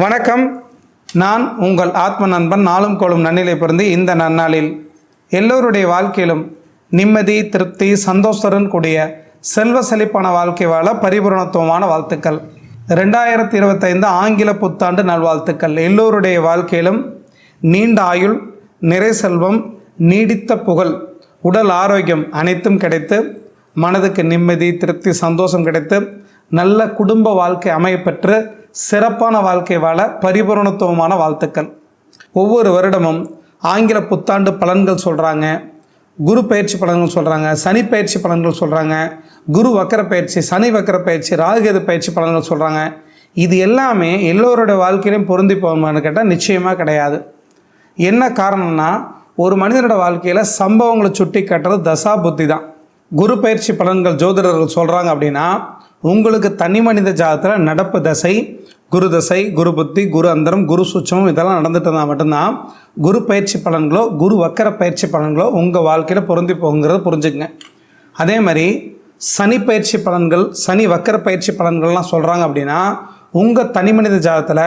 வணக்கம். நான் உங்கள் ஆத்ம நண்பன் நாளும் கோளும் நன்னிலை பிறந்து இந்த நன்னாளில் எல்லோருடைய வாழ்க்கையிலும் நிம்மதி திருப்தி சந்தோஷத்துடன் கூடிய செல்வ செழிப்பான வாழ்க்கை வாழ பரிபூரணத்துவமான வாழ்த்துக்கள். ரெண்டாயிரத்தி இருபத்தைந்து ஆங்கில புத்தாண்டு நல்வாழ்த்துக்கள். எல்லோருடைய வாழ்க்கையிலும் நீண்ட ஆயுள் நிறை செல்வம் நீடித்த புகழ் உடல் ஆரோக்கியம் அனைத்தும் கிடைத்து மனதுக்கு நிம்மதி திருப்தி சந்தோஷம் கிடைத்து நல்ல குடும்ப வாழ்க்கை அமையப்பெற்று சிறப்பான வாழ்க்கை வாழ பரிபூரணத்துவமான வாழ்த்துக்கள். ஒவ்வொரு வருடமும் ஆங்கில புத்தாண்டு பலன்கள் சொல்கிறாங்க குரு பயிற்சி பலன்கள் சொல்கிறாங்க சனி பயிற்சி பலன்கள் சொல்கிறாங்க குரு வக்கர பயிற்சி சனி வக்கர பயிற்சி ராகுகேது பயிற்சி பலன்கள் சொல்கிறாங்க இது எல்லாமே எல்லோருடைய வாழ்க்கையிலும் பொருந்தி போகுமான்னு கேட்டால் நிச்சயமாக கிடையாது. என்ன காரணம்னா ஒரு மனிதனோட வாழ்க்கையில் சம்பவங்களை சுட்டி காட்டுறது தசா புத்தி தான் குரு பயிற்சி பலன்கள் ஜோதிடர்கள் சொல்கிறாங்க அப்படின்னா உங்களுக்கு தனி மனித ஜாதத்தில் நடப்பு தசை குரு தசை குரு புத்தி குரு அந்தரம் குரு சுச்சமம் இதெல்லாம் நடந்துட்டு இருந்தால் மட்டும்தான். குரு பயிற்சி பலன்களோ குரு வக்கர பயிற்சி பலன்களோ உங்கள் வாழ்க்கையில் பொருந்தி போகுங்கிறத புரிஞ்சுக்கங்க. அதே மாதிரி சனி பயிற்சி பலன்கள் சனி வக்கர பயிற்சி பலன்கள்லாம் சொல்கிறாங்க அப்படின்னா உங்கள் தனி மனித ஜாதத்தில்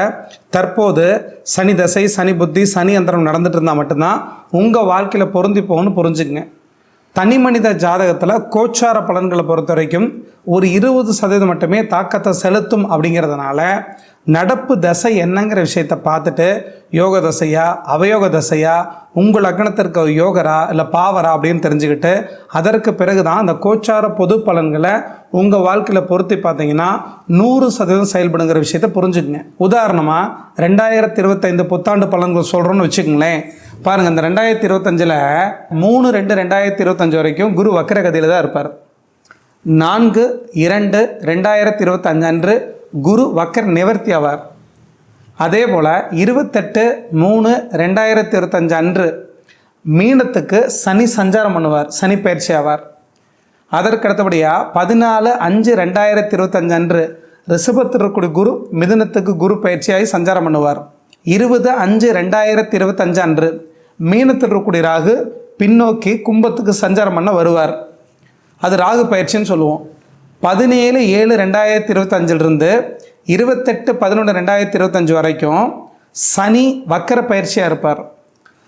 தற்போது சனி தசை சனி புத்தி சனி அந்தரம் நடந்துட்டு இருந்தால் மட்டும்தான் உங்கள் வாழ்க்கையில் பொருந்தி போகணும்னு புரிஞ்சுக்கங்க. தனி மனித ஜாதகத்தில் கோச்சார பலன்களை பொறுத்த வரைக்கும் ஒரு இருபது சதவீதம் மட்டுமே தாக்கத்தை செலுத்தும் அப்படிங்கிறதுனால நடப்பு தசை என்னங்கிற விஷயத்தை பார்த்துட்டு யோக தசையா அவயோக தசையா உங்கள் லக்னத்திற்கு யோகரா இல்லை பாவரா அப்படின்னு தெரிஞ்சுக்கிட்டு அதற்கு பிறகு தான் அந்த கோச்சார பொது பலன்களை உங்கள் வாழ்க்கையில் பொருத்தி பார்த்தீங்கன்னா நூறு சதவீதம் செயல்படுங்கிற விஷயத்தை புரிஞ்சுக்குங்க. உதாரணமாக ரெண்டாயிரத்தி இருபத்தைந்து புத்தாண்டு பலன்கள் சொல்கிறோன்னு வச்சுக்கோங்களேன். பாருங்கள் இந்த ரெண்டாயிரத்தி இருபத்தஞ்சில் மூணு ரெண்டு ரெண்டாயிரத்தி இருபத்தஞ்சு வரைக்கும் குரு வக்கரகதியில் தான் இருப்பார். நான்கு இரண்டு ரெண்டாயிரத்தி இருபத்தஞ்சு அன்று குரு வக்கர் நிவர்த்தி ஆவார். அதே போல் இருபத்தெட்டு மூணு ரெண்டாயிரத்தி இருபத்தஞ்சு அன்று மீனத்துக்கு சனி சஞ்சாரம் பண்ணுவார் சனி பயிற்சி ஆவார். அதற்கு அடுத்தபடியாக பதினாலு அஞ்சு ரெண்டாயிரத்தி இருபத்தஞ்சு அன்று ரிஷபத்திற்குடி குரு மிதுனத்துக்கு குரு பயிற்சியாகி சஞ்சாரம் பண்ணுவார். இருபது அஞ்சு ரெண்டாயிரத்தி இருபத்தஞ்சு அன்று மீனத்தில் ராகு பின்னோக்கி கும்பத்துக்கு சஞ்சாரம் பண்ண வருவார். அது ராகு பயிற்சின்னு சொல்லுவோம். பதினேழு ஏழு ரெண்டாயிரத்தி இருபத்தஞ்சிலிருந்து இருபத்தெட்டு பதினொன்று ரெண்டாயிரத்தி இருபத்தஞ்சு வரைக்கும் சனி வக்கர பயிற்சியாக இருப்பார்.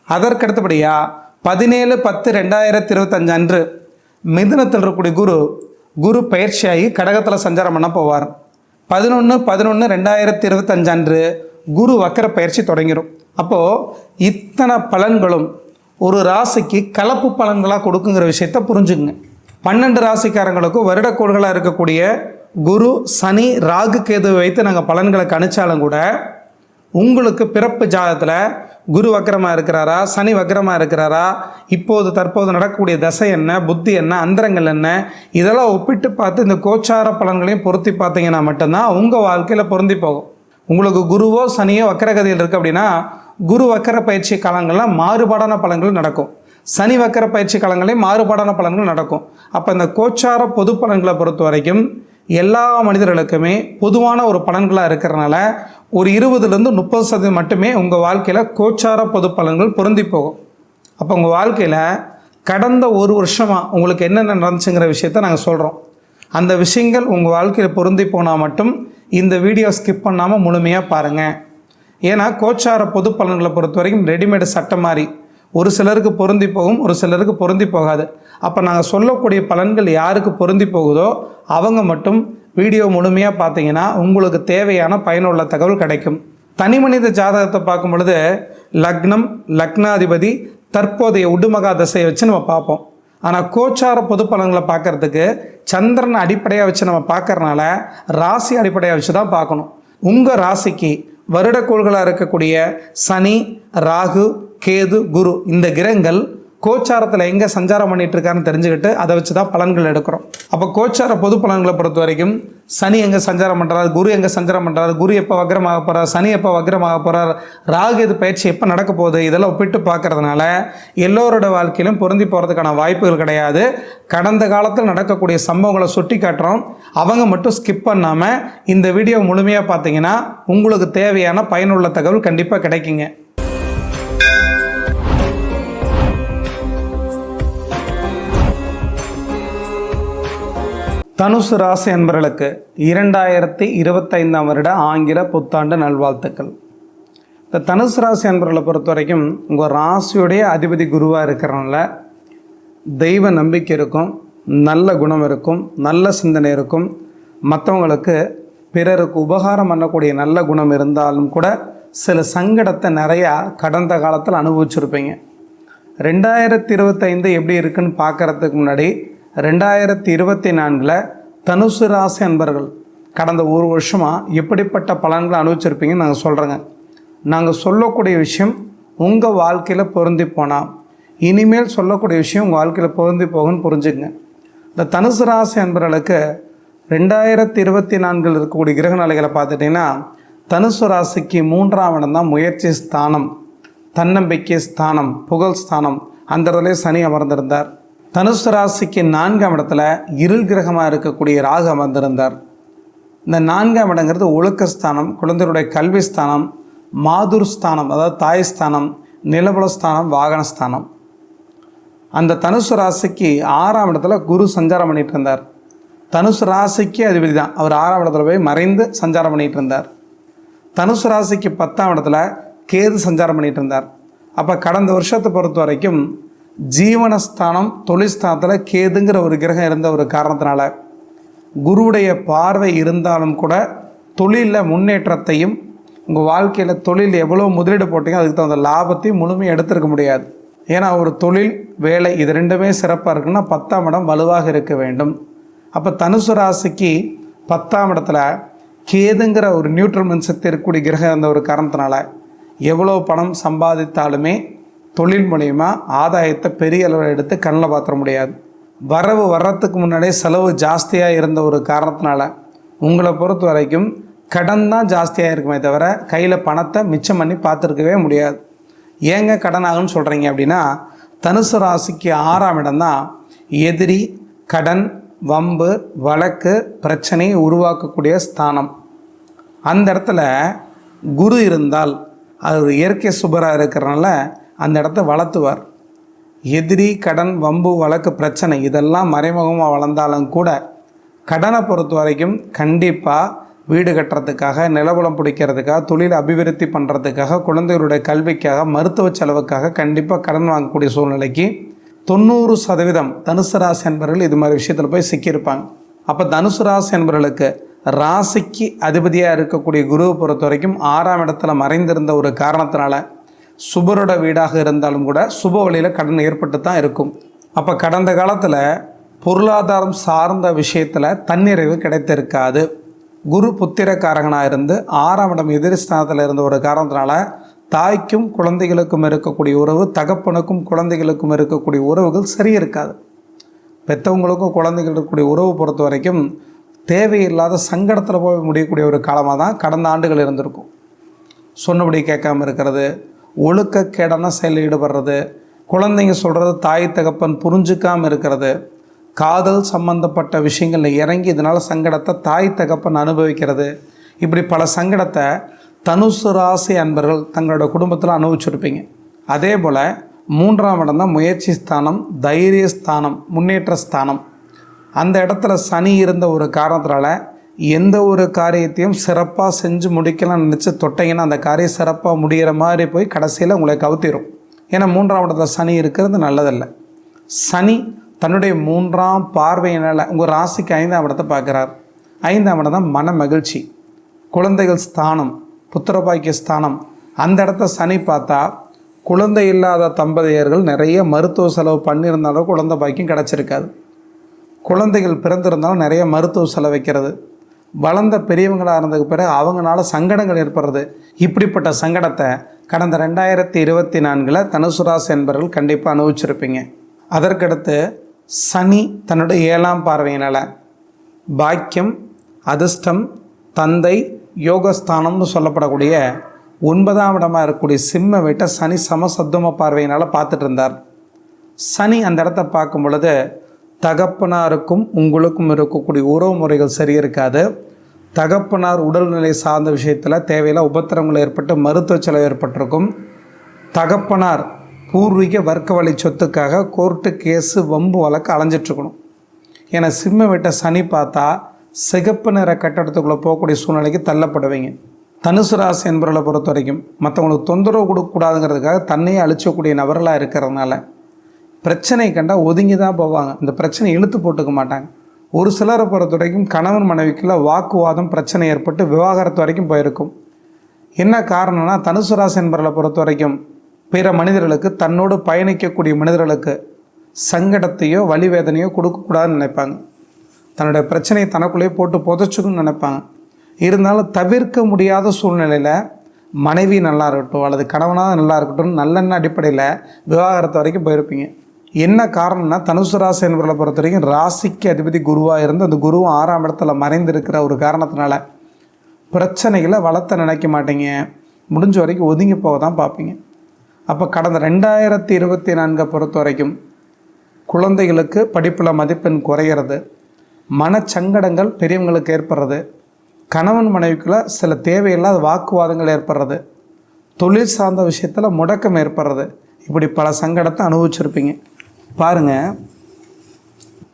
அதற்கு அடுத்தபடியாக பதினேழு பத்து ரெண்டாயிரத்தி இருபத்தஞ்சு அன்று மிதுனத்தில் இருக்கக்கூடிய குரு குரு பயிற்சியாகி கடகத்தில் சஞ்சாரம் பண்ண போவார். பதினொன்று பதினொன்று ரெண்டாயிரத்தி இருபத்தஞ்சு அன்று குரு வக்கர பயிற்சி தொடங்கிடும் அப்போது இத்தனை பலன்களும் ஒரு ராசிக்கு கலப்பு பலன்களாக கொடுக்குங்கிற விஷயத்த புரிஞ்சுக்குங்க. பன்னெண்டு ராசிக்காரங்களுக்கும் வருடக்கோள்களாக இருக்கக்கூடிய குரு சனி ராகு கேது வைத்து நாங்கள் பலன்களை கணிச்சாலும் கூட உங்களுக்கு பிறப்பு ஜாதத்தில் குரு வக்கரமாக இருக்கிறாரா சனி வக்கரமாக இருக்கிறாரா இப்போது தற்போது நடக்கக்கூடிய தசை என்ன புத்தி என்ன அந்தரங்கள் என்ன இதெல்லாம் ஒப்பிட்டு பார்த்து இந்த கோச்சார பலன்களையும் பொருத்தி பார்த்தீங்கன்னா மட்டும்தான் உங்கள் வாழ்க்கையில் பொருந்தி போகும். உங்களுக்கு குருவோ சனியோ வக்கரகதியில் இருக்குது அப்படின்னா குரு வக்கர பயிற்சி காலங்களில் மாறுபாடான பலன்கள் நடக்கும். சனி வக்கர பயிற்சி காலங்களே மாறுபாடான பலன்கள் நடக்கும். அப்போ இந்த கோச்சார பொது பலன்களை பொறுத்த வரைக்கும் எல்லா மனிதர்களுக்குமே பொதுவான ஒரு பலன்களாக இருக்கிறனால ஒரு இருபதுலேருந்து முப்பது சதவீதம் மட்டுமே உங்கள் வாழ்க்கையில் கோச்சார பொது பலன்கள் பொருந்தி போகும். அப்போ உங்கள் வாழ்க்கையில் கடந்த ஒரு வருஷமாக உங்களுக்கு என்னென்ன நடந்துச்சுங்கிற விஷயத்த நாங்கள் சொல்கிறோம் அந்த விஷயங்கள் உங்கள் வாழ்க்கையில் பொருந்தி போனால் மட்டும் இந்த வீடியோ ஸ்கிப் பண்ணாமல் முழுமையாக பாருங்கள் ஏன்னா கோச்சார பொது பலன்களை பொறுத்த வரைக்கும் ரெடிமேடு சட்டை மாதிரி ஒரு சிலருக்கு பொருந்தி போகும் ஒரு சிலருக்கு பொருந்தி போகாது. அப்போ நாங்கள் சொல்லக்கூடிய பலன்கள் யாருக்கு பொருந்தி போகுதோ அவங்க மட்டும் வீடியோ முழுமையாக பார்த்தீங்கன்னா உங்களுக்கு தேவையான பயனுள்ள தகவல் கிடைக்கும். தனி மனித ஜாதகத்தை பார்க்கும் பொழுது லக்னம் லக்னாதிபதி தற்போதைய உடுமகா தசையை வச்சு நம்ம பார்ப்போம். ஆனால் கோச்சார பொது பலன்களை பார்க்கறதுக்கு சந்திரனை அடிப்படையாக வச்சு நம்ம பார்க்கறனால ராசி அடிப்படையாக வச்சு தான் பார்க்கணும். உங்கள் ராசிக்கு வருடக்கோள்களாக இருக்கக்கூடிய சனி ராகு கேது குரு இந்த கிரகங்கள் கோச்சாரத்தில் எங்கே சஞ்சாரம் பண்ணிட்டு இருக்காருன்னு தெரிஞ்சுக்கிட்டு அதை வச்சு தான் பலன்கள் எடுக்கிறோம். அப்போ கோச்சார பொது பலன்களை பொறுத்த வரைக்கும் சனி எங்கே சஞ்சாரம் பண்ணுறாரு குரு எங்கே சஞ்சாரம் பண்ணுறாரு குரு எப்போ வக்ரமாக போகிறார் சனி எப்போ வக்ரமாக போகிறார் ராகு இது பயிற்சி எப்போ நடக்க போகுது இதெல்லாம் ஒப்பிட்டு பார்க்கறதுனால எல்லோரோட வாழ்க்கையிலும் பொருந்தி போகிறதுக்கான வாய்ப்புகள் கிடையாது. கடந்த காலத்தில் நடக்கக்கூடிய சம்பவங்களை சுட்டி காட்டுறோம் அவங்க மட்டும் ஸ்கிப் பண்ணாமல் இந்த வீடியோ முழுமையாக பார்த்தீங்கன்னா உங்களுக்கு தேவையான பயனுள்ள தகவல் கண்டிப்பாக கிடைக்குங்க. தனுசு ராசி என்பவர்களுக்கு இரண்டாயிரத்தி இருபத்தைந்தாம் வருட ஆங்கில புத்தாண்டு நல்வாழ்த்துக்கள். இந்த தனுசு ராசி என்பவர்களை பொறுத்த வரைக்கும் உங்கள் ராசியுடைய அதிபதி குருவாக இருக்கிறனால தெய்வ நம்பிக்கை இருக்கும் நல்ல குணம் இருக்கும் நல்ல சிந்தனை இருக்கும். மற்றவங்களுக்கு பிறருக்கு உபகாரம் பண்ணக்கூடிய நல்ல குணம் இருந்தாலும் கூட சில சங்கடத்தை நிறையா கடந்த காலத்தில் அனுபவிச்சிருப்பீங்க. ரெண்டாயிரத்தி இருபத்தைந்து எப்படி இருக்குன்னு பார்க்கறதுக்கு முன்னாடி ரெண்டாயிரத்தி இருபத்தி நான்கில் தனுசு ராசி அன்பர்கள் கடந்த ஒரு வருஷமாக எப்படிப்பட்ட பலன்களை அனுபவிச்சிருப்பீங்கன்னு நாங்கள் சொல்கிறோங்க நாங்கள் சொல்லக்கூடிய விஷயம் உங்கள் வாழ்க்கையில் பொருந்தி போனால் இனிமேல் சொல்லக்கூடிய விஷயம் உங்கள் வாழ்க்கையில் பொருந்தி போகும்னு புரிஞ்சுக்கங்க. இந்த தனுசு ராசி அன்பர்களுக்கு ரெண்டாயிரத்தி இருபத்தி நான்கில் இருக்கக்கூடிய கிரக நிலைகளை பார்த்துட்டிங்கன்னா தனுசு ராசிக்கு மூன்றாம் இடம் தான் முயற்சி ஸ்தானம் தன்னம்பிக்கை ஸ்தானம் புகழ் ஸ்தானம். அந்த இடத்துல சனி அமர்ந்திருந்தார். தனுசு ராசிக்கு நான்காம் இடத்துல இருள் கிரகமாக இருக்கக்கூடிய ராகு அமர்ந்திருந்தார். இந்த நான்காம் இடங்கிறது ஒழுக்க ஸ்தானம் குழந்தைகளுடைய கல்வி ஸ்தானம் மாதுர் ஸ்தானம் அதாவது தாய் ஸ்தானம் நிலபல ஸ்தானம் வாகன ஸ்தானம். அந்த தனுசு ராசிக்கு ஆறாம் இடத்துல குரு சஞ்சாரம் பண்ணிட்டு இருந்தார். தனுசு ராசிக்கு அதிபதி தான். அவர் ஆறாம் இடத்துல போய் மறைந்து சஞ்சாரம் பண்ணிட்டு இருந்தார். தனுசு ராசிக்கு பத்தாம் இடத்துல கேது சஞ்சாரம் பண்ணிட்டு இருந்தார். அப்போ கடந்த வருஷத்தை பொறுத்த வரைக்கும் ஜீவனஸ்தானம் தொழில்ஸ்தானத்தில் கேதுங்கிற ஒரு கிரகம் இருந்த ஒரு காரணத்தினால குருவுடைய பார்வை இருந்தாலும் கூட தொழிலில் முன்னேற்றத்தையும் உங்கள் வாழ்க்கையில் தொழில் எவ்வளோ முதலீடு போட்டீங்க அதுக்கு தகுந்த லாபத்தையும் முழுமையாக எடுத்திருக்க முடியாது. ஏன்னா ஒரு தொழில் வேலை இது ரெண்டுமே சிறப்பாக இருக்குன்னா பத்தாம் இடம் வலுவாக இருக்க வேண்டும். அப்போ தனுசு ராசிக்கு பத்தாம் இடத்துல கேதுங்கிற ஒரு நியூட்ரல் மின்சக்தி இருக்கக்கூடிய கிரகம் அந்த ஒரு காரணத்தினால எவ்வளோ பணம் சம்பாதித்தாலுமே தொழில் மூலயமா ஆதாயத்தை பெரிய அளவில் எடுத்து கண்ணில் பார்த்துட முடியாது. வரவு வர்றதுக்கு முன்னாடியே செலவு ஜாஸ்தியாக இருந்த ஒரு காரணத்தினால உங்களை பொறுத்த வரைக்கும் கடன் தான் ஜாஸ்தியாக இருக்குமே தவிர கையில் பணத்தை மிச்சம் பண்ணி பார்த்துருக்கவே முடியாது. ஏங்க கடன் ஆகும்னு சொல்கிறீங்க அப்படின்னா தனுசு ராசிக்கு ஆறாம் இடம் தான் எதிரி கடன் வம்பு வழக்கு பிரச்சனையை உருவாக்கக்கூடிய ஸ்தானம். அந்த இடத்துல குரு இருந்தால் அது ஒரு இயற்கை சுபராக இருக்கிறனால அந்த இடத்த வளர்த்துவார். எதிரி கடன் வம்பு வழக்கு பிரச்சனை இதெல்லாம் மறைமுகமாக வளர்ந்தாலும் கூட கடனை பொறுத்த வரைக்கும் கண்டிப்பாக வீடு கட்டுறதுக்காக நிலவலம் பிடிக்கிறதுக்காக தொழில் அபிவிருத்தி பண்ணுறதுக்காக குழந்தைகளுடைய கல்விக்காக மருத்துவ செலவுக்காக கண்டிப்பாக கடன் வாங்கக்கூடிய சூழ்நிலைக்கு தொண்ணூறு சதவீதம் தனுசு ராசி என்பவர்கள் இது மாதிரி விஷயத்தில் போய் சிக்கியிருப்பாங்க. அப்போ தனுசு ராசி என்பவர்களுக்கு ராசிக்கு அதிபதியாக இருக்கக்கூடிய குருவை பொறுத்த வரைக்கும் ஆறாம் இடத்துல மறைந்திருந்த ஒரு காரணத்தினால சுபரோட வீடாக இருந்தாலும் கூட சுப வழியில் கடன் ஏற்பட்டு தான் இருக்கும். அப்போ கடந்த காலத்தில் பொருளாதாரம் சார்ந்த விஷயத்தில் தன்னிறைவு கிடைத்திருக்காது. குரு புத்திரக்காரகனாக இருந்து ஆறாம் இடம் எதிர்ஸ்தானத்தில் இருந்த ஒரு காரணத்தினால தாய்க்கும் குழந்தைகளுக்கும் இருக்கக்கூடிய உறவு தகப்பனுக்கும் குழந்தைகளுக்கும் இருக்கக்கூடிய உறவுகள் சரி இருக்காது பெற்றவங்களுக்கும் குழந்தைகள் இருக்கக்கூடிய உறவு பொறுத்த வரைக்கும் தேவையில்லாத சங்கடத்தில் போய் முடியக்கூடிய ஒரு காலமாக தான் கடந்த ஆண்டுகள் இருந்திருக்கும். சொன்னபடி கேட்காம இருக்கிறது ஒழுக்கக்கேடான செயலில் ஈடுபடுறது குழந்தைங்க சொல்கிறது தாய் தகப்பன் புரிஞ்சுக்காமல் இருக்கிறது காதல் சம்பந்தப்பட்ட விஷயங்களில் இறங்கி இதனால் சங்கடத்தை தாய் தகப்பன் அனுபவிக்கிறது. இப்படி பல சங்கடத்தை தனுசு ராசி அன்பர்கள் தங்களோட குடும்பத்தில் அனுபவிச்சிருப்பீங்க. அதே போல் மூன்றாம் இடம் தான் முயற்சி ஸ்தானம் தைரிய ஸ்தானம் முன்னேற்ற ஸ்தானம். அந்த இடத்துல சனி இருந்த ஒரு காரணத்தினால எந்த ஒரு காரியத்தையும் சிறப்பாக செஞ்சு முடிக்கலாம்னு நினச்சி தொட்டிங்கன்னா அந்த காரியம் சிறப்பாக முடிகிற மாதிரி போய் கடைசியில் உங்களை கவுத்திரும். ஏன்னா மூன்றாம் இடத்துல சனி இருக்கிறது நல்லதல்ல. சனி தன்னுடைய மூன்றாம் பார்வையினால் உங்கள் ராசிக்கு ஐந்தாம் இடத்தை பார்க்குறார். ஐந்தாம் இடம் தான் மன மகிழ்ச்சி. குழந்தைகள் ஸ்தானம் புத்திரபாக்கிய ஸ்தானம். அந்த இடத்த சனி பார்த்தா குழந்தை இல்லாத தம்பதியர்கள் நிறைய மருத்துவ செலவு பண்ணியிருந்தாலும் குழந்தை பாக்கியம் கிடச்சிருக்காது. குழந்தைகள் பிறந்திருந்தாலும் நிறைய மருத்துவ செலவு வைக்கிறது. வளர்ந்த பெரியவங்களாக இருந்ததுக்கு பிறகு அவங்களால சங்கடங்கள் ஏற்படுறது. இப்படிப்பட்ட சங்கடத்தை கடந்த ரெண்டாயிரத்தி இருபத்தி நான்கில் தனுசுராசி என்பவர்கள் கண்டிப்பாக அனுபவிச்சிருப்பீங்க. அதற்கடுத்து சனி தன்னுடைய ஏழாம் பார்வையினால் பாக்கியம் அதிர்ஷ்டம் தந்தை யோகஸ்தானம்னு சொல்லப்படக்கூடிய ஒன்பதாம் இடமாக இருக்கக்கூடிய சிம்ம வீட்டை சனி சமசத்தும பார்வையினால் பார்த்துட்டு இருந்தார். சனி அந்த இடத்த பார்க்கும் பொழுது தகப்பனாருக்கும் உங்களுக்கும் இருக்கக்கூடிய உறவு முறைகள் சரி இருக்காது. தகப்பனார் உடல்நிலை சார்ந்த விஷயத்தில் தேவையில்ல உபத்திரங்கள் ஏற்பட்டு மருத்துவ செலவு ஏற்பட்டிருக்கும். தகப்பனார் பூர்வீக வர்க்க வழி சொத்துக்காக கோர்ட்டு கேஸு வம்பு வழக்கு அலைஞ்சிட்ருக்கணும். ஏன்னா சிம்ம விட்ட சனி பார்த்தா சிகப்பு நிற கட்டடத்துக்குள்ளே போகக்கூடிய சூழ்நிலைக்கு தள்ளப்படுவீங்க. தனுசு ராசி என்பவர்களை பொறுத்த வரைக்கும் மற்றவங்களுக்கு தொந்தரவு கொடுக்கக்கூடாதுங்கிறதுக்காக தன்னையே அழிச்சக்கூடிய நபர்களாக இருக்கிறதுனால பிரச்சனை கண்டால் ஒதுங்கி தான் போவாங்க. இந்த பிரச்சனை இழுத்து போட்டுக்க மாட்டாங்க. ஒரு சிலரை பொறுத்த வரைக்கும் கணவன் மனைவிக்குள்ள வாக்குவாதம் பிரச்சனை ஏற்பட்டு விவாகரத்து வரைக்கும் போயிருக்கும். என்ன காரணம்னா தனுசு ராசி என்பவர்களை பொறுத்த வரைக்கும் பிற மனிதர்களுக்கு தன்னோடு பயணிக்கக்கூடிய மனிதர்களுக்கு சங்கடத்தையோ வழிவேதனையோ கொடுக்கக்கூடாதுன்னு நினைப்பாங்க. தன்னுடைய பிரச்சனையை தனக்குள்ளேயே போட்டு புதைச்சிக்கணும்னு நினைப்பாங்க. இருந்தாலும் தவிர்க்க முடியாத சூழ்நிலையில் மனைவி நல்லா இருக்கட்டும் அல்லது கணவனாக நல்லா இருக்கட்டும் நல்லெண்ண அடிப்படையில் விவாகரத்து வரைக்கும் போயிருப்பீங்க. என்ன காரணம்னா தனுசு ராசி என்பவர்களை பொறுத்த வரைக்கும் ராசிக்கு அதிபதி குருவாக இருந்து அந்த குருவும் ஆறாம் இடத்துல மறைந்திருக்கிற ஒரு காரணத்தினால பிரச்சனைகளை வளர்த்த நினைக்க மாட்டீங்க. முடிஞ்ச வரைக்கும் ஒதுங்கி போக தான் பார்ப்பீங்க. அப்போ கடந்த ரெண்டாயிரத்தி இருபத்தி நான்கை பொறுத்த வரைக்கும் குழந்தைகளுக்கு படிப்பில் மதிப்பெண் குறையிறது. மனச்சங்கடங்கள் பெரியவங்களுக்கு ஏற்படுறது. கணவன் மனைவிக்குள்ள சில தேவையில்லாத வாக்குவாதங்கள் ஏற்படுறது. தொழில் சார்ந்த விஷயத்தில் முடக்கம் ஏற்படுறது. இப்படி பல சங்கடத்தை அனுபவிச்சிருப்பீங்க. பாருங்கள்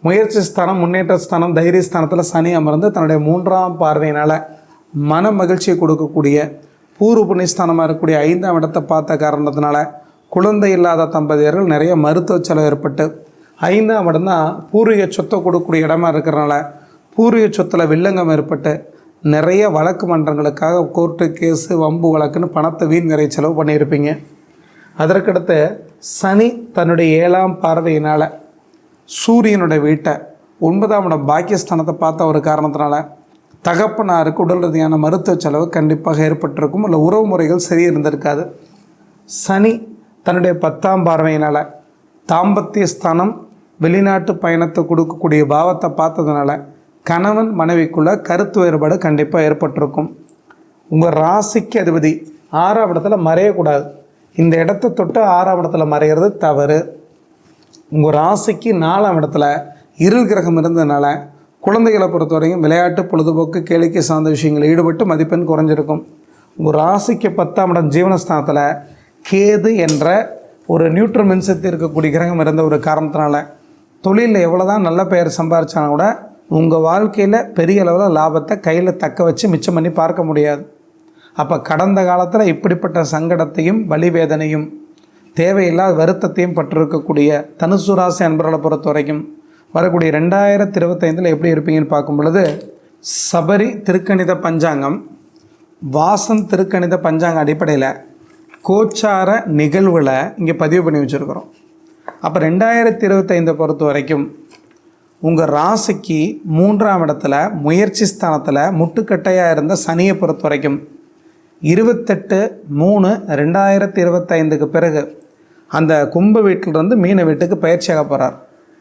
முயற்சி ஸ்தானம் முன்னேற்ற ஸ்தானம் தைரிய ஸ்தானத்தில் சனி அமர்ந்து தன்னுடைய மூன்றாம் பார்வையினால் மன மகிழ்ச்சியை கொடுக்கக்கூடிய பூர்வ புண்ணியஸ்தானமாக இருக்கக்கூடிய ஐந்தாம் இடத்தை பார்த்த காரணத்தினால குழந்தை இல்லாத தம்பதியர்கள் நிறைய மருத்துவ செலவு ஏற்பட்டு ஐந்தாம் இடம் தான் பூர்வீக சொத்தை கொடுக்கக்கூடிய இடமா இருக்கிறனால பூர்வீக சொத்தில் வில்லங்கம் ஏற்பட்டு நிறைய வழக்கு மன்றங்களுக்காக கோர்ட்டு கேஸு வம்பு வழக்குன்னு பணத்தை வீண் நிறைய செலவு பண்ணியிருப்பீங்க. அதற்கடுத்து சனி தன்னுடைய ஏழாம் பார்வையினால் சூரியனுடைய வீட்டை ஒன்பதாம் இடம் பாக்கியஸ்தானத்தை பார்த்த ஒரு காரணத்தினால தகப்பனாருக்கு உடல் ரீதியான மருத்துவ செலவு கண்டிப்பாக ஏற்பட்டிருக்கும். இல்லை உறவு முறைகள் சரி இருந்திருக்காது. சனி தன்னுடைய பத்தாம் பார்வையினால் தாம்பத்திய ஸ்தானம் வெளிநாட்டு பயணத்தை கொடுக்கக்கூடிய பாவத்தை பார்த்ததுனால கணவன் மனைவிக்குள்ள கருத்து வேறுபாடு கண்டிப்பாக ஏற்பட்டிருக்கும். உங்கள் ராசிக்கு அதிபதி ஆறாம் இடத்துல மறையக்கூடாது. இந்த இடத்த தொட்டு ஆறாம் இடத்துல மறைகிறது தவறு. உங்கள் ராசிக்கு நாலாம் இடத்துல இருள் கிரகம் இருந்ததுனால குழந்தைகளை பொறுத்த வரைக்கும் விளையாட்டு பொழுதுபோக்கு கேளிக்கை சார்ந்த விஷயங்களில் ஈடுபட்டு மதிப்பெண் குறைஞ்சிருக்கும். உங்கள் ராசிக்கு பத்தாம் இடம் ஜீவனஸ்தானத்தில் கேது என்ற ஒரு நியூட்ரல் மின்சக்தி இருக்கக்கூடிய கிரகம் இருந்த ஒரு காரணத்தினால தொழிலில் எவ்வளோ தான் நல்ல பெயர் சம்பாரிச்சாலும் கூட உங்கள் வாழ்க்கையில் பெரிய அளவில் லாபத்தை கையில் தக்க வச்சு மிச்சம் பண்ணி பார்க்க முடியாது. அப்போ கடந்த காலத்தில் இப்படிப்பட்ட சங்கடத்தையும் வலிவேதனையும் தேவையில்லாத வருத்தத்தையும் பட்டிருக்கக்கூடிய தனுசு ராசி அன்பர்களை பொறுத்த வரைக்கும் வரக்கூடிய ரெண்டாயிரத்தி இருபத்தைந்தில் எப்படி இருப்பீங்கன்னு பார்க்கும் பொழுது சபரி திருக்கணித பஞ்சாங்கம் வாசம் திருக்கணித பஞ்சாங்க அடிப்படையில் கோச்சார நிகழ்வில் இங்கே பதிவு பண்ணி வச்சுருக்கிறோம். அப்போ ரெண்டாயிரத்தி இருபத்தைந்தை பொறுத்த வரைக்கும் உங்கள் ராசிக்கு மூன்றாம் இடத்துல முயற்சி ஸ்தானத்தில் முட்டுக்கட்டையாக இருந்த சனியை பொறுத்த வரைக்கும் இருபத்தெட்டு மூணு ரெண்டாயிரத்தி இருபத்தைந்துக்கு பிறகு அந்த கும்ப வீட்டிலிருந்து மீன வீட்டுக்கு பயிற்சியாக போகிறார்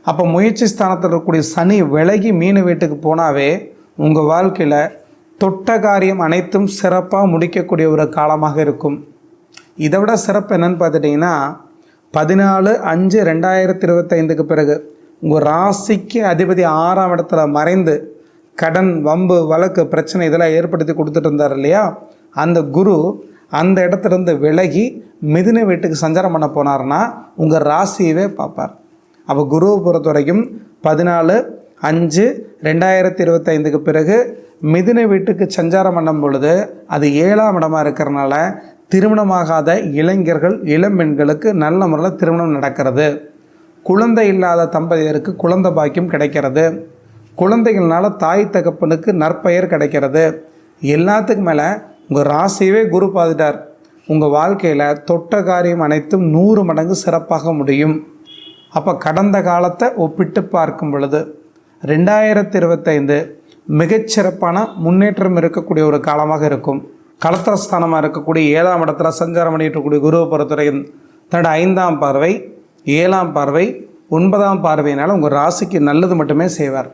அப்போ முயற்சி ஸ்தானத்தில் இருக்கக்கூடிய சனி விலகி மீன வீட்டுக்கு போனாவே உங்கள் வாழ்க்கையில் தொட்ட காரியம் அனைத்தும் சிறப்பாக முடிக்கக்கூடிய ஒரு காலமாக இருக்கும். இதை விட சிறப்பு என்னன்னு பார்த்துட்டிங்கன்னா பதினாலு அஞ்சு ரெண்டாயிரத்தி இருபத்தைந்துக்கு பிறகு உங்கள் ராசிக்கு அதிபதி ஆறாம் இடத்துல மறைந்து கடன் வம்பு வழக்கு பிரச்சனை இதெல்லாம் ஏற்படுத்தி கொடுத்துட்டு இருந்தார் இல்லையா? அந்த குரு அந்த இடத்துலேருந்து விலகி மிதுன வீட்டுக்கு சஞ்சாரம் பண்ண போனார்னா உங்கள் ராசியவே பார்ப்பார். அப்போ குருவை பொறுத்த வரைக்கும் பதினாலு அஞ்சு ரெண்டாயிரத்தி இருபத்தைந்துக்கு பிறகு மிதுன வீட்டுக்கு சஞ்சாரம் பண்ணும் பொழுது அது ஏழாம் இடமா இருக்கிறனால திருமணமாகாத இளைஞர்கள் இளம் பெண்களுக்கு நல்ல முறையில் திருமணம் நடக்கிறது. குழந்தை இல்லாத தம்பதியருக்கு குழந்தை பாக்கியம் கிடைக்கிறது. குழந்தைகள்னால தாய் தகப்பனுக்கு நற்பெயர் கிடைக்கிறது. எல்லாத்துக்கும் மேலே உங்கள் ராசியவே குரு பார்த்துட்டார் உங்கள் வாழ்க்கையில் தொட்ட காரியம் அனைத்தும் நூறு மடங்கு சிறப்பாக முடியும். அப்போ கடந்த காலத்தை ஒப்பிட்டு பார்க்கும் பொழுது ரெண்டாயிரத்தி இருபத்தைந்து மிகச்சிறப்பான முன்னேற்றம் இருக்கக்கூடிய ஒரு காலமாக இருக்கும். கலத்திரஸ்தானமாக இருக்கக்கூடிய ஏழாம் இடத்துல சஞ்சாரம் பண்ணிட்டு இருக்கக்கூடிய குருவை பொறுத்தவரைக்கும் தன்னோட ஐந்தாம் பார்வை ஏழாம் பார்வை ஒன்பதாம் பார்வையினால் உங்கள் ராசிக்கு நல்லது மட்டுமே செய்வார்.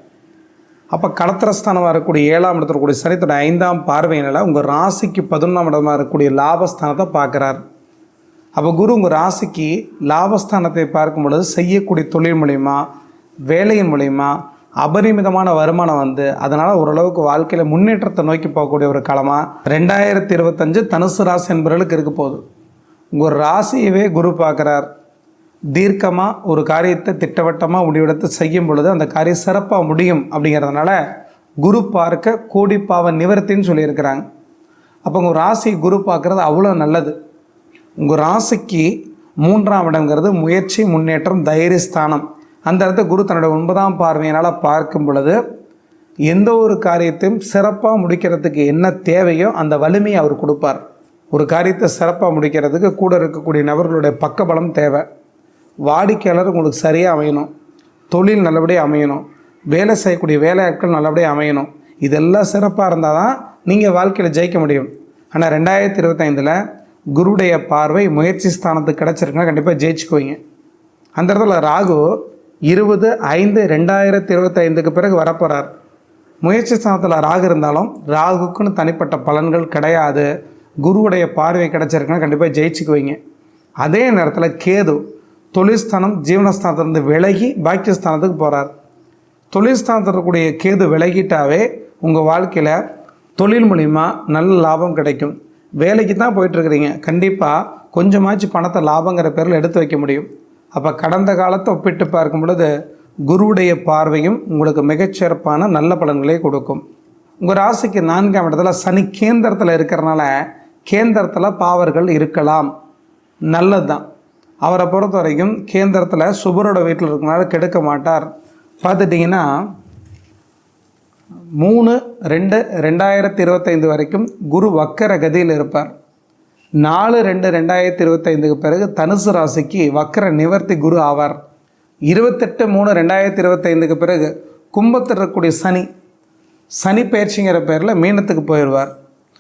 அப்போ களத்திரஸ்தானமாக இருக்கக்கூடிய ஏழாம் இடத்துல இருக்கக்கூடிய சனி ஐந்தாம் பார்வையினால் உங்கள் ராசிக்கு பதினொன்றாம் இடமாக இருக்கக்கூடிய லாபஸ்தானத்தை பார்க்குறார். அப்போ குரு உங்கள் ராசிக்கு லாபஸ்தானத்தை பார்க்கும் பொழுது செய்யக்கூடிய தொழில் மூலிமா வேலையின் மூலிமா அபரிமிதமான வருமானம் வந்து அதனால் ஓரளவுக்கு வாழ்க்கையில் முன்னேற்றத்தை நோக்கி போகக்கூடிய ஒரு காலமாக ரெண்டாயிரத்தி இருபத்தஞ்சு தனுசு ராசி என்பவர்களுக்கு இருக்க போகுது. உங்கள் ராசியவே குரு பார்க்குறார். தீர்க்கமாக ஒரு காரியத்தை திட்டவட்டமாக முடிவெடுத்து செய்யும் பொழுது அந்த காரியம் சிறப்பாக முடியும் அப்படிங்கிறதுனால குரு பார்க்க கோடி பாவ நிவர்த்தின்னு சொல்லியிருக்கிறாங்க. அப்போ உங்கள் ராசி குரு பார்க்குறது அவ்வளோ நல்லது. உங்கள் ராசிக்கு மூன்றாம் இடங்கிறது முயற்சி முன்னேற்றம் தைரியஸ்தானம் அந்த இடத்த குரு தன்னோட ஒன்பதாம் பார்வையினால் பார்க்கும் பொழுது எந்த ஒரு காரியத்தையும் சிறப்பாக முடிக்கிறதுக்கு என்ன தேவையோ அந்த வலிமையை அவர் கொடுப்பார். ஒரு காரியத்தை சிறப்பாக முடிக்கிறதுக்கு கூட இருக்கக்கூடிய நபர்களுடைய பக்கபலம் தேவை. வாடிக்கையாளர் உங்களுக்கு சரியாக அமையணும். தொழில் நல்லபடியாக அமையணும். வேலை செய்யக்கூடிய வேலையாட்கள் நல்லபடியாக அமையணும். இதெல்லாம் சிறப்பாக இருந்தால் தான் நீங்கள் வாழ்க்கையில் ஜெயிக்க முடியும். ஆனால் ரெண்டாயிரத்தி இருபத்தைந்தில் குருடைய பார்வை முயற்சி ஸ்தானத்துக்கு கிடச்சிருக்குன்னா கண்டிப்பாக ஜெயிச்சுக்குவீங்க. அந்த இடத்துல ராகு இருபது ஐந்து ரெண்டாயிரத்தி இருபத்தைந்துக்கு பிறகு வரப்போகிறார் முயற்சி ஸ்தானத்தில் ராகு இருந்தாலும் ராகுக்குன்னு தனிப்பட்ட பலன்கள் கிடையாது. குருவுடைய பார்வை கிடச்சிருக்குன்னா கண்டிப்பாக ஜெயிச்சுக்குவீங்க. அதே நேரத்தில் கேது தொழில்ஸ்தானம் ஜீவனஸ்தானத்திலிருந்து விலகி பாக்கியஸ்தானத்துக்கு போகிறார் தொழில்ஸ்தானத்தில் இருக்கக்கூடிய கேது விலகிட்டாவே உங்கள் வாழ்க்கையில் தொழில் மூலிமா நல்ல லாபம் கிடைக்கும். வேலைக்கு தான் போயிட்டுருக்கிறீங்க. கண்டிப்பாக கொஞ்சமாச்சு பணத்தை லாபங்கிற பேரில் எடுத்து வைக்க முடியும். அப்போ கடந்த காலத்தை ஒப்பிட்டு பார்க்கும் பொழுது குருவுடைய பார்வையும் உங்களுக்கு மிகச்சிறப்பான நல்ல பலன்களை கொடுக்கும். உங்கள் ராசிக்கு நான்காம் இடத்துல சனி கேந்திரத்தில் இருக்கிறனால கேந்திரத்தில் பாவர்கள் இருக்கலாம். நல்லது தான் அவரை பொறுத்த வரைக்கும் கேந்திரத்தில் சுபரோட வீட்டில் இருக்கனால கெடுக்க மாட்டார். பார்த்துட்டிங்கன்னா மூணு ரெண்டு ரெண்டாயிரத்தி இருபத்தைந்து வரைக்கும் குரு வக்கர கதியில் இருப்பார். நாலு ரெண்டு ரெண்டாயிரத்தி இருபத்தைந்துக்கு பிறகு தனுசு ராசிக்கு வக்கர நிவர்த்தி குரு ஆவார். இருபத்தெட்டு மூணு ரெண்டாயிரத்தி இருபத்தைந்துக்கு பிறகு கும்பத்தில் இருக்கக்கூடிய சனி. சனி பயிற்சிங்கிற பேரில் மீனத்துக்கு போயிடுவார்.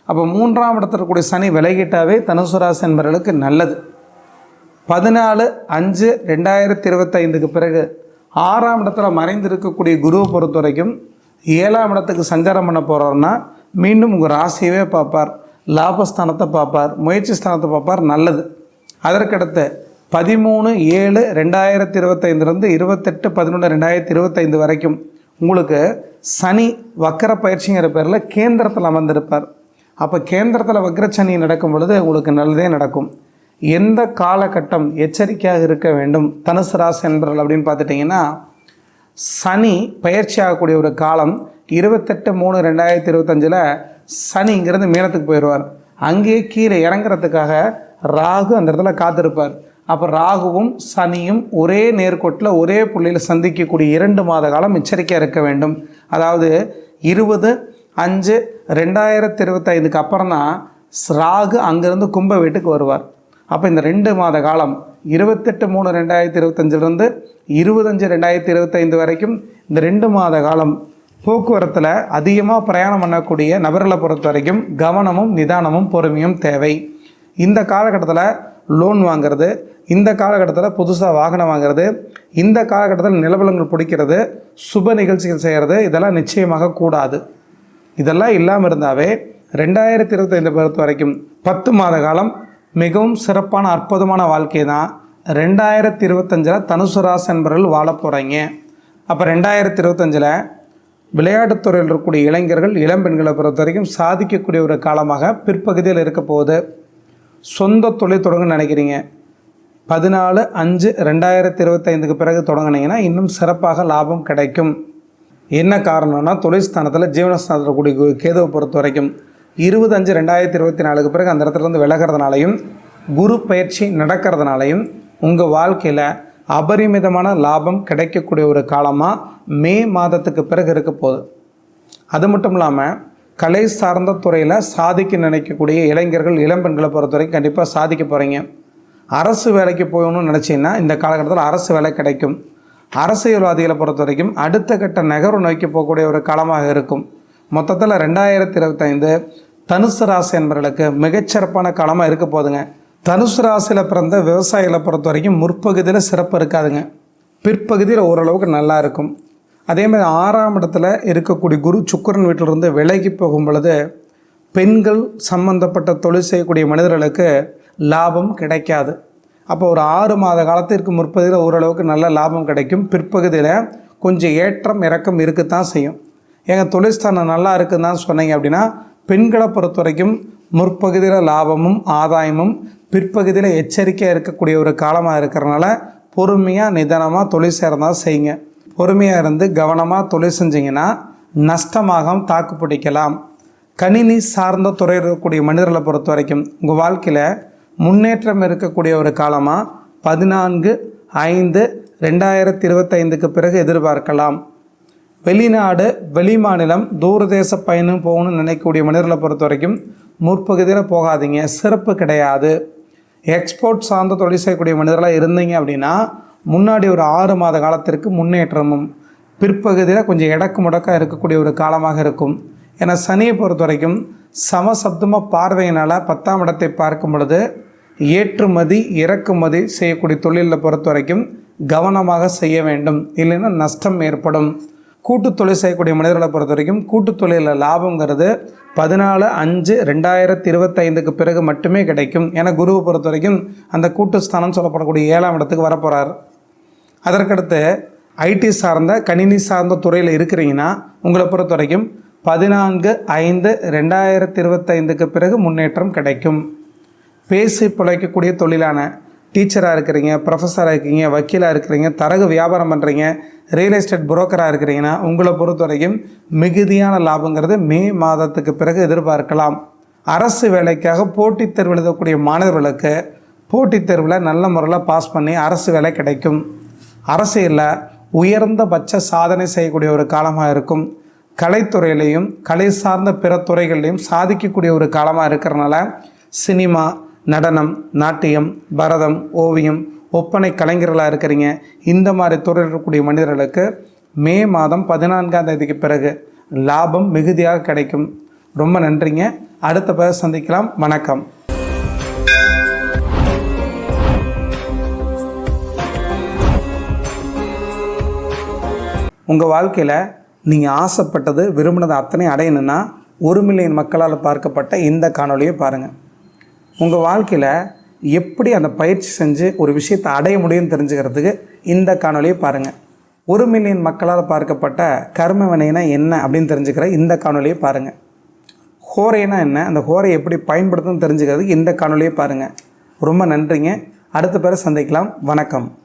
அப்போ மூன்றாம் இடத்துல இருக்கக்கூடிய சனி விலகிட்டாவே தனுசு ராசி என்பவர்களுக்கு நல்லது. பதினாலு அஞ்சு ரெண்டாயிரத்தி இருபத்தைந்துக்கு பிறகு ஆறாம் இடத்துல மறைந்திருக்கக்கூடிய குருவை பொறுத்த வரைக்கும் ஏழாம் இடத்துக்கு சஞ்சாரம் பண்ண போகிறாருன்னா மீண்டும் உங்கள் ராசியவே பார்ப்பார். லாபஸ்தானத்தை பார்ப்பார். முயற்சி ஸ்தானத்தை பார்ப்பார். நல்லது. அதற்கடுத்து பதிமூணு ஏழு ரெண்டாயிரத்தி இருபத்தைந்துலேருந்து இருபத்தெட்டு பதினொன்று ரெண்டாயிரத்தி இருபத்தைந்து வரைக்கும் உங்களுக்கு சனி வக்கர பயிற்சிங்கிற பேரில் கேந்திரத்தில் அமர்ந்திருப்பார். அப்போ கேந்திரத்தில் வக்ரச்சனி நடக்கும் பொழுது உங்களுக்கு நல்லதே நடக்கும். எந்த காலகட்டம் எச்சரிக்கையாக இருக்க வேண்டும்? தனுசு ராசி என்பர்கள் அப்படின்னு பார்த்துட்டிங்கன்னா சனி பயிற்சி ஆகக்கூடிய ஒரு காலம் இருபத்தெட்டு மூணு ரெண்டாயிரத்தி இருபத்தஞ்சில் சனி இங்கேருந்து மீனத்துக்கு போயிடுவார். அங்கேயே கீழே இறங்குறதுக்காக ராகு அந்த இடத்துல காத்திருப்பார். அப்போ ராகுவும் சனியும் ஒரே நேர்கோட்டில் ஒரே புள்ளியில் சந்திக்கக்கூடிய இரண்டு மாத காலம் எச்சரிக்கையாக இருக்க வேண்டும். அதாவது இருபது அஞ்சு ரெண்டாயிரத்தி இருபத்தைந்துக்கு அப்புறம் தான் ராகு அங்கேருந்து கும்ப வீட்டுக்கு வருவார். அப்போ இந்த ரெண்டு மாத காலம் இருபத்தெட்டு மூணு ரெண்டாயிரத்தி இருபத்தஞ்சிலிருந்து இருபத்தஞ்சு ரெண்டாயிரத்தி இருபத்தைந்து வரைக்கும் இந்த ரெண்டு மாத காலம் போக்குவரத்தில் அதிகமாக பிரயாணம் பண்ணக்கூடிய நபர்களை பொறுத்த வரைக்கும் கவனமும் நிதானமும் பொறுமையும் தேவை. இந்த காலகட்டத்தில் லோன் வாங்குறது இந்த காலகட்டத்தில் புதுசாக வாகனம் வாங்குறது இந்த காலகட்டத்தில் நிலவலங்கள் பிடிக்கிறது சுப நிகழ்ச்சிகள் செய்கிறது இதெல்லாம் நிச்சயமாக கூடாது. இதெல்லாம் இல்லாமல் இருந்தாவே ரெண்டாயிரத்தி இருபத்தைந்து பொறுத்த வரைக்கும் பத்து மாத காலம் மிகவும் சிறப்பான அற்புதமான வாழ்க்கை தான் ரெண்டாயிரத்தி இருபத்தஞ்சில் தனுசு ராசி என்பவர்கள் வாழ போகிறீங்க அப்போ ரெண்டாயிரத்தி இருபத்தஞ்சில் விளையாட்டுத்துறையில் இருக்கக்கூடிய இளைஞர்கள் இளம் பெண்களை பொறுத்த வரைக்கும் சாதிக்கக்கூடிய ஒரு காலமாக பிற்பகுதியில் இருக்க போகுது. சொந்த தொழில் தொடங்க நினைக்கிறீங்க. பதினாலு அஞ்சு ரெண்டாயிரத்தி இருபத்தைந்துக்கு பிறகு தொடங்கினீங்கன்னா இன்னும் சிறப்பாக லாபம் கிடைக்கும். என்ன காரணம்னா தொழில் ஸ்தானத்தில் ஜீவனஸ்தானத்தில் கூடிய கேதுவை பொறுத்த வரைக்கும் இருபது அஞ்சு ரெண்டாயிரத்தி இருபத்தி நாலுக்கு பிறகு அந்த இடத்துலேருந்து விலகிறதுனாலையும் குரு பயிற்சி நடக்கிறதுனாலையும் உங்கள் வாழ்க்கையில் அபரிமிதமான லாபம் கிடைக்கக்கூடிய ஒரு காலமாக மே மாதத்துக்கு பிறகு இருக்க போகுது. அது மட்டும் இல்லாமல் கலை சார்ந்த துறையில் சாதிக்க நினைக்கக்கூடிய இளைஞர்கள் இளம்பெண்களை பொறுத்த வரைக்கும் கண்டிப்பாக சாதிக்க போகிறீங்க அரசு வேலைக்கு போகணும்னு நினச்சிங்கன்னா இந்த காலகட்டத்தில் அரசு வேலை கிடைக்கும். அரசியல்வாதிகளை பொறுத்த வரைக்கும் அடுத்த கட்ட நகர்வு நோக்கி போகக்கூடிய ஒரு காலமாக இருக்கும். மொத்தத்தில் ரெண்டாயிரத்தி இருபத்தைந்து தனுசு ராசி என்பவர்களுக்கு மிகச்சிறப்பான காலமாக இருக்க போகுதுங்க. தனுசு ராசியில் பிறந்த விவசாயிகளை பொறுத்த வரைக்கும் முற்பகுதியில் சிறப்பு இருக்காதுங்க. பிற்பகுதியில் ஓரளவுக்கு நல்லா இருக்கும். அதே மாதிரி ஆறாம் இடத்துல இருக்கக்கூடிய குரு சுக்கிரன் வீட்டிலிருந்து விலகி போகும் பொழுது பெண்கள் சம்பந்தப்பட்ட தொழில் செய்யக்கூடிய மனிதர்களுக்கு லாபம் கிடைக்காது. அப்போ ஒரு ஆறு மாத காலத்திற்கு முற்பகுதியில் ஓரளவுக்கு நல்ல லாபம் கிடைக்கும். பிற்பகுதியில் கொஞ்சம் ஏற்றம் இறக்கம் இருக்கத்தான் செய்யும். எங்கள் தொழிற்ஸ்தானம் நல்லா இருக்குன்னு தான் சொன்னீங்க அப்படின்னா பெண்களை பொறுத்த வரைக்கும் முற்பகுதியில் லாபமும் ஆதாயமும் பிற்பகுதியில் எச்சரிக்கையாக இருக்கக்கூடிய ஒரு காலமாக இருக்கிறனால பொறுமையாக நிதானமாக தொழில் சேர்ந்தால் செய்யுங்க. பொறுமையாக இருந்து கவனமாக தொழில் செஞ்சிங்கன்னா நஷ்டமாக தாக்கு பிடிக்கலாம். கணினி சார்ந்த துறையில் இருக்கக்கூடிய மனிதர்களை பொறுத்த வரைக்கும் உங்கள் வாழ்க்கையில் முன்னேற்றம் இருக்கக்கூடிய ஒரு காலமாக பதினான்கு ஐந்து ரெண்டாயிரத்தி இருபத்தைந்துக்கு பிறகு எதிர்பார்க்கலாம். வெளிநாடு வெளிமாநிலம் தூரதேச பயணம் போகணும்னு நினைக்கக்கூடிய மனிதர்களை பொறுத்த வரைக்கும் முற்பகுதியில் போகாதீங்க. சிறப்பு கிடையாது. எக்ஸ்போர்ட் சார்ந்த தொழில் செய்யக்கூடிய மனிதர்களாக இருந்தீங்க அப்படின்னா முன்னாடி ஒரு ஆறு மாத காலத்திற்கு முன்னேற்றமும் பிற்பகுதியில் கொஞ்சம் இடக்கு முடக்காக இருக்கக்கூடிய ஒரு காலமாக இருக்கும். ஏன்னா சனியை பொறுத்த வரைக்கும் சமசப்தமாக பார்வையினால் பத்தாம் இடத்தை பார்க்கும் பொழுது ஏற்றுமதி இறக்குமதி செய்யக்கூடிய தொழிலில் பொறுத்த வரைக்கும் கவனமாக செய்ய வேண்டும். இல்லைன்னா நஷ்டம் ஏற்படும். கூட்டு தொழில் செய்யக்கூடிய மனிதர்களை பொறுத்த வரைக்கும் கூட்டு தொழிலில் லாபங்கிறது பதினாலு அஞ்சு ரெண்டாயிரத்தி இருபத்தைந்துக்கு பிறகு மட்டுமே கிடைக்கும். ஏன்னா குருவை பொறுத்த வரைக்கும் அந்த கூட்டு ஸ்தானம் சொல்லப்படக்கூடிய ஏழாம் இடத்துக்கு வரப்போகிறார் அதற்கடுத்து ஐடி சார்ந்த கணினி சார்ந்த துறையில் இருக்கிறீங்கன்னா உங்களை பொறுத்த வரைக்கும் பதினான்கு ஐந்து ரெண்டாயிரத்தி இருபத்தைந்துக்கு பிறகு முன்னேற்றம் கிடைக்கும். பேசி பிழைக்கக்கூடிய தொழிலான டீச்சராக இருக்கிறீங்க ப்ரொஃபஸராக இருக்கீங்க வக்கீலாக இருக்கிறீங்க தரகு வியாபாரம் பண்ணுறீங்க ரியல் எஸ்டேட் புரோக்கராக இருக்கிறீங்கன்னா உங்களை பொறுத்த வரைக்கும் மிகுதியான லாபங்கிறது மே மாதத்துக்கு பிறகு எதிர்பார்க்கலாம். அரசு வேலைக்காக போட்டித் தேர்வு எழுதக்கூடிய மாணவர்களுக்கு போட்டித் தேர்வில் நல்ல முறையில் பாஸ் பண்ணி அரசு வேலை கிடைக்கும். அரசியலில் உயர்ந்தபட்ச சாதனை செய்யக்கூடிய ஒரு காலமாக இருக்கும். கலைத்துறையிலையும் கலை சார்ந்த பிற துறைகள்லையும் சாதிக்கக்கூடிய ஒரு காலமாக இருக்கிறனால சினிமா நடனம் நாட்டியம் பரதம் ஓவியம் ஒப்பனை கலைஞர்களாக இருக்கிறீங்க. இந்த மாதிரி துறையில் இருக்கக்கூடிய மனிதர்களுக்கு மே மாதம் பதினான்காம் தேதிக்கு பிறகு லாபம் மிகுதியாக கிடைக்கும். ரொம்ப நன்றிங்க. அடுத்த பேர் சந்திக்கலாம். வணக்கம். உங்கள் வாழ்க்கையில் நீங்கள் ஆசைப்பட்டது விரும்பினது அத்தனை அடையணும்னா ஒரு மில்லியன் மக்களால் பார்க்கப்பட்ட இந்த காணொளியை பாருங்கள் உங்கள் வாழ்க்கையில் எப்படி அந்த பயிற்சி செஞ்சு ஒரு விஷயத்தை அடைய முடியும்னு தெரிஞ்சுக்கிறதுக்கு இந்த காணொலியை பாருங்கள் ஒரு மில்லியன் மக்களால் பார்க்கப்பட்ட கர்ம வினைனா என்ன அப்படின்னு தெரிஞ்சுக்கிற இந்த காணொலியை பாருங்கள் ஹோரைனா என்ன? அந்த ஹோரை எப்படி பயன்படுத்தணும்னு தெரிஞ்சுக்கிறதுக்கு இந்த காணொலியை பாருங்கள் ரொம்ப நன்றிங்க. அடுத்த பேரை சந்திக்கலாம். வணக்கம்.